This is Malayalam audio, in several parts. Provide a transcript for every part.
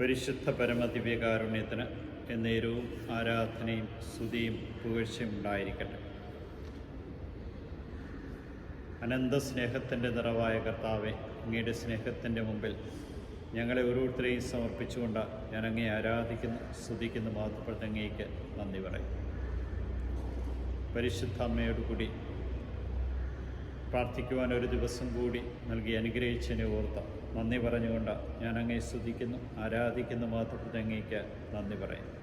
പരിശുദ്ധ പരമദിവ്യകാരുണ്യത്തിന് എന്നേരവും ആരാധനയും സ്തുതിയും പുകഴ്ചയും ഉണ്ടായിരിക്കട്ടെ. അനന്ത സ്നേഹത്തിന്റെ നിറവായ കർത്താവെ അങ്ങയുടെ സ്നേഹത്തിന്റെ മുമ്പിൽ ഞങ്ങളെ ഓരോരുത്തരെയും സമർപ്പിച്ചുകൊണ്ട് ഞാൻ അങ്ങേ ആരാധിക്കുന്നു സ്തുതിക്കുന്നു മാത്രപ്പെടുത്ത അങ്ങേക്ക് നന്ദി പറയും. പരിശുദ്ധ അമ്മയോടുകൂടി പ്രാർത്ഥിക്കുവാൻ ഒരു ദിവസം കൂടി നൽകി അനുഗ്രഹിച്ചതിനെ ഓർത്ത നന്ദി പറഞ്ഞുകൊണ്ട് ഞാൻ അങ്ങേ സ്തുതിക്കുന്നു ആരാധിക്കുന്നു മാത്രത്തിൽ അങ്ങേക്ക് നന്ദി പറയുന്നു.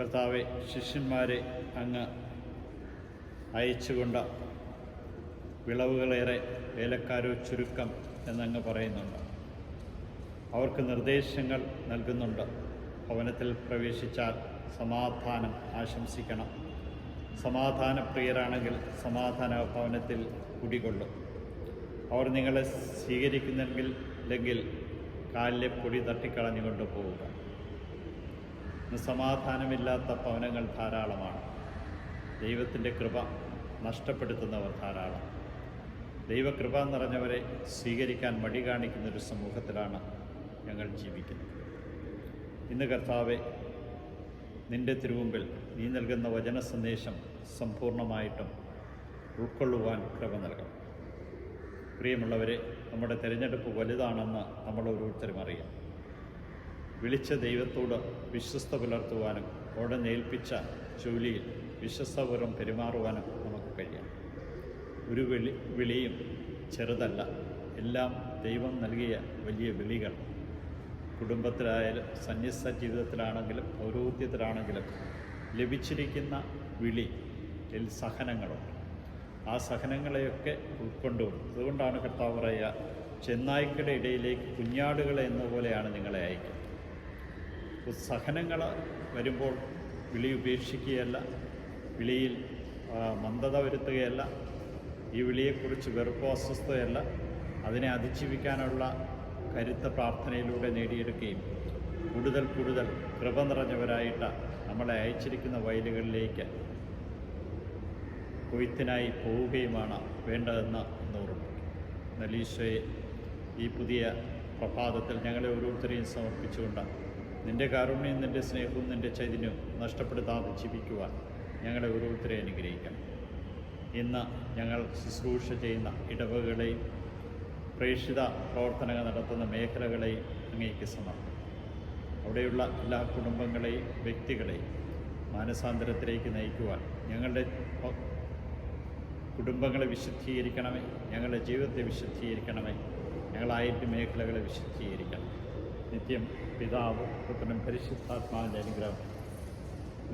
കർത്താവെ ശിഷ്യന്മാരെ അങ്ങ് അയച്ചുകൊണ്ട് വിളവുകളേറെ വേലക്കാരോ ചുരുക്കം എന്നങ്ങ് പറയുന്നുണ്ട്. അവർക്ക് നിർദ്ദേശങ്ങൾ നൽകുന്നുണ്ട്. ഭവനത്തിൽ പ്രവേശിച്ചാൽ സമാധാനം ആശംസിക്കണം. സമാധാനപ്രിയരാണെങ്കിൽ സമാധാന ഭവനത്തിൽ കുടികൊള്ളും. അവർ നിങ്ങളെ സ്വീകരിക്കുന്നെങ്കിൽ അല്ലെങ്കിൽ കാലിലെ പൊടി തട്ടിക്കളഞ്ഞുകൊണ്ട് പോവുക. സമാധാനമില്ലാത്ത ഭവനങ്ങൾ ധാരാളമാണ്. ദൈവത്തിന്റെ കൃപ നഷ്ടപ്പെടുത്തുന്നവർ ധാരാളം. ദൈവകൃപ നിറഞ്ഞവരെ സ്വീകരിക്കാൻ മടി കാണിക്കുന്നൊരു സമൂഹത്തിലാണ് ഞങ്ങൾ ജീവിക്കുന്നത്. ഇന്ന് കർത്താവെ നിന്റെ തിരുവുമ്പിൽ നീ നൽകുന്ന വചന സന്ദേശം സമ്പൂർണമായിട്ടും ഉൾക്കൊള്ളുവാൻ കൃപ നൽകണം. പ്രിയമുള്ളവരെ നമ്മുടെ തിരഞ്ഞെടുപ്പ് വലുതാണെന്ന് നമ്മൾ ഓരോരുത്തരും അറിയാം. വിളിച്ച ദൈവത്തോട് വിശ്വസ്ത പുലർത്തുവാനും അവിടെ ഏൽപ്പിച്ച ജോലിയിൽ വിശ്വസ്തപൂർവം പെരുമാറുവാനും നമുക്ക് കഴിയാം. ഒരു വിളി വിളിയും ചെറുതല്ല. എല്ലാം ദൈവം നൽകിയ വലിയ വിളികൾ. കുടുംബത്തിലായാലും സന്യസ്ത ജീവിതത്തിലാണെങ്കിലും പൗരോഹിത്യത്തിലാണെങ്കിലും ലഭിച്ചിരിക്കുന്ന വിളി സഹനങ്ങളുണ്ട് ആ സഹനങ്ങളെയൊക്കെ ഉൾക്കൊണ്ടുകൊണ്ട് അതുകൊണ്ടാണ് കർത്താവ് പറയുക ചെന്നായ്ക്കളുടെ ഇടയിലേക്ക് കുഞ്ഞാടുകളെ എന്ന പോലെയാണ് നിങ്ങളെ അയക്കുന്നത്. സഹനങ്ങൾ വരുമ്പോൾ വിളി ഉപേക്ഷിക്കുകയല്ല വിളിയിൽ മന്ദത വരുത്തുകയല്ല ഈ വിളിയെക്കുറിച്ച് വെറുപ്പോ അസ്വസ്ഥതയല്ല അതിനെ അതിജീവിക്കാനുള്ള കരുത്ത പ്രാർത്ഥനയിലൂടെ നേടിയെടുക്കുകയും കൂടുതൽ കൂടുതൽ കൃപ നിറഞ്ഞവരായിട്ട് നമ്മളെ അയച്ചിരിക്കുന്ന വയലുകളിലേക്ക് കൊയ്ത്തിനായി പോവുകയുമാണ് വേണ്ടതെന്ന് ഓർമ്മിക്കും നലീശ്വയെ ഈ പുതിയ പ്രഭാതത്തിൽ ഞങ്ങളെ ഓരോരുത്തരെയും സമർപ്പിച്ചുകൊണ്ട് നിന്റെ കാരുണ്യം നിന്റെ സ്നേഹവും നിന്റെ ചൈതന്യവും നഷ്ടപ്പെടുത്താതെ ജീവിക്കുവാൻ ഞങ്ങളെ ഓരോരുത്തരെയും അനുഗ്രഹിക്കണം. ഇന്ന് ഞങ്ങൾ ശുശ്രൂഷ ചെയ്യുന്ന ഇടവകളെയും പ്രേക്ഷിത പ്രവർത്തനങ്ങൾ നടത്തുന്ന മേഖലകളെ അങ്ങേക്ക് സമർപ്പിക്കും. അവിടെയുള്ള എല്ലാ കുടുംബങ്ങളെയും വ്യക്തികളെയും മാനസാന്തരത്തിലേക്ക് നയിക്കുവാൻ ഞങ്ങളുടെ കുടുംബങ്ങളെ വിശുദ്ധീകരിക്കണമേ ഞങ്ങളുടെ ജീവിതത്തെ വിശുദ്ധീകരിക്കണമേ ഞങ്ങളായിട്ട് മേഖലകളെ വിശുദ്ധീകരിക്കണം. നിത്യം പിതാവ് പുത്രനും പരിശുദ്ധാത്മാവിന്റെ അനുഗ്രഹം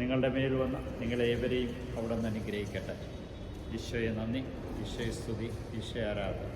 നിങ്ങളുടെ മേൽ വന്ന് നിങ്ങളേവരെയും അവിടെ നിന്ന് അനുഗ്രഹിക്കട്ടെ. ഈശോയെ നന്ദി ഈശോയെ സ്തുതി ഈശോ ആരാധന.